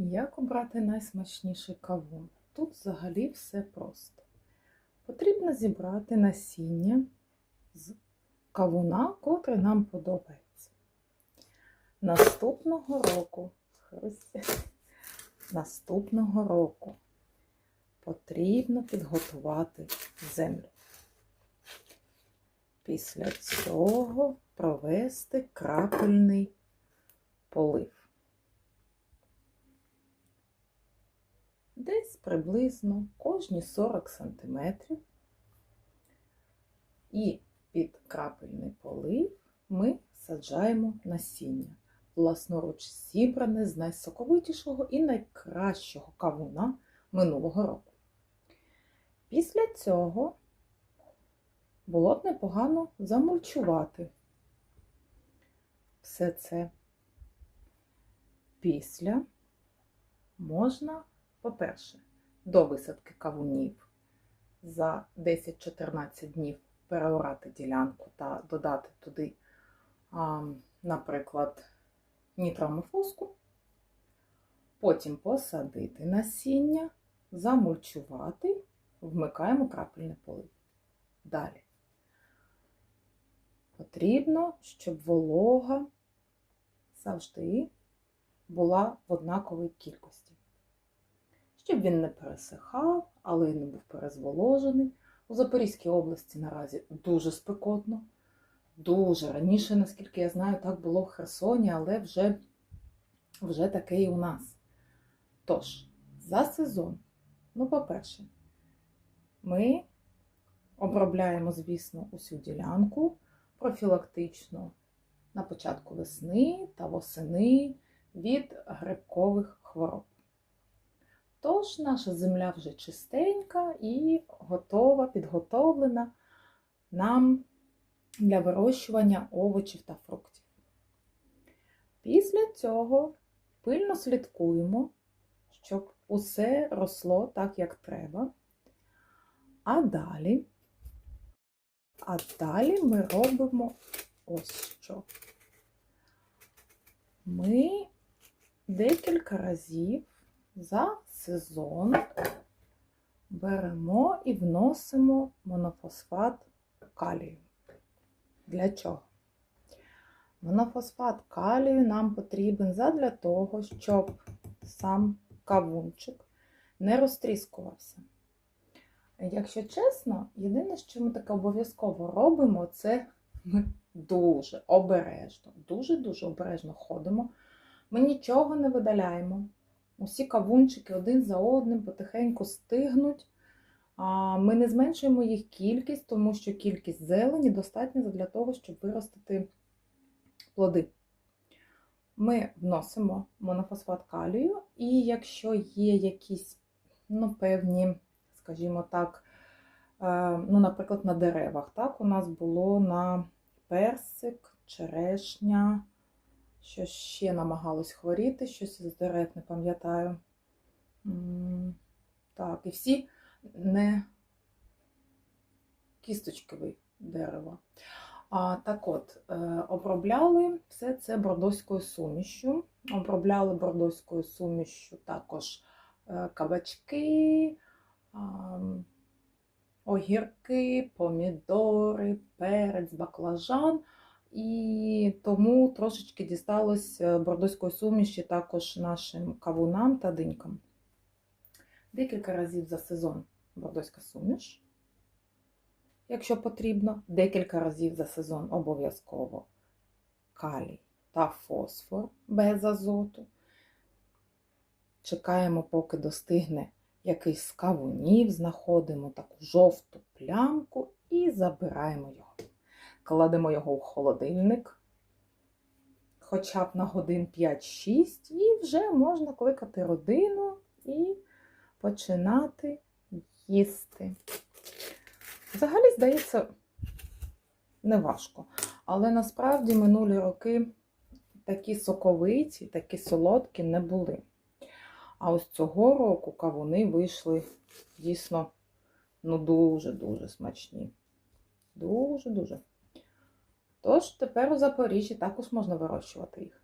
Як обрати найсмачніший кавун? Тут взагалі все просто. Потрібно зібрати насіння з кавуна, котрий нам подобається. Наступного року, наступного року потрібно підготувати землю. Після цього провести крапельний полив. Десь приблизно кожні 40 см. І під крапельний полив ми саджаємо насіння, власноруч зібране з найсоковитішого і найкращого кавуна минулого року. Після цього було б непогано замульчувати все це. Після можна, по-перше, до висадки кавунів за 10-14 днів переорати ділянку та додати туди, наприклад, нітромофоску, потім посадити насіння, замульчувати, вмикаємо крапельний полив. Далі. Потрібно, щоб волога завжди була в однаковій кількості. Щоб він не пересихав, але й не був перезволожений. У Запорізькій області наразі дуже спекотно. Дуже раніше, наскільки я знаю, так було в Херсоні, але вже, вже таке і у нас. Тож, за сезон, ну, по-перше, ми обробляємо, звісно, усю ділянку профілактично на початку весни та восени від грибкових хвороб. Тож наша земля вже чистенька і готова, підготовлена нам для вирощування овочів та фруктів. Після цього пильно слідкуємо, щоб усе росло так, як треба. А далі, а далі ми робимо ось що. Ми декілька разів за сезон беремо і вносимо монофосфат калію. Для чого? Монофосфат калію нам потрібен задля того, щоб сам кавунчик не розтріскувався. Якщо чесно, єдине, що ми таке обов'язково робимо, це ми дуже обережно, дуже-дуже обережно ходимо. Ми нічого не видаляємо. Усі кавунчики один за одним потихеньку стигнуть. Ми не зменшуємо їх кількість, тому що кількість зелені достатня для того, щоб виростити плоди. Ми вносимо монофосфат калію, і якщо є якісь ну, певні, скажімо так, ну, наприклад, на деревах, так, у нас було на персик, черешня, що ще намагалось хворіти, щось із дерев, не пам'ятаю. Так, і всі не кісточкові дерева. А, Так от, е, обробляли все це бордоською сумішю. Обробляли бордоською сумішю також е, кабачки, огірки, помідори, перець, баклажан. І тому трошечки дісталось е, бордоської суміші також нашим кавунам та динькам. Декілька разів за сезон бордоська суміш, якщо потрібно, декілька разів за сезон обов'язково калій та фосфор без азоту. Чекаємо, поки достигне якийсь з кавунів, знаходимо таку жовту плямку і забираємо його. Кладемо його в холодильник, хоча б на годин 5-6, і вже можна кликати родину і починати їсти. Взагалі, здається, неважко. Але насправді минулі роки такі соковиті, такі солодкі не були. А ось цього року кавуни вийшли дійсно ну, дуже-дуже смачні. Дуже-дуже. Тож тепер у Запоріжжі також можна вирощувати їх.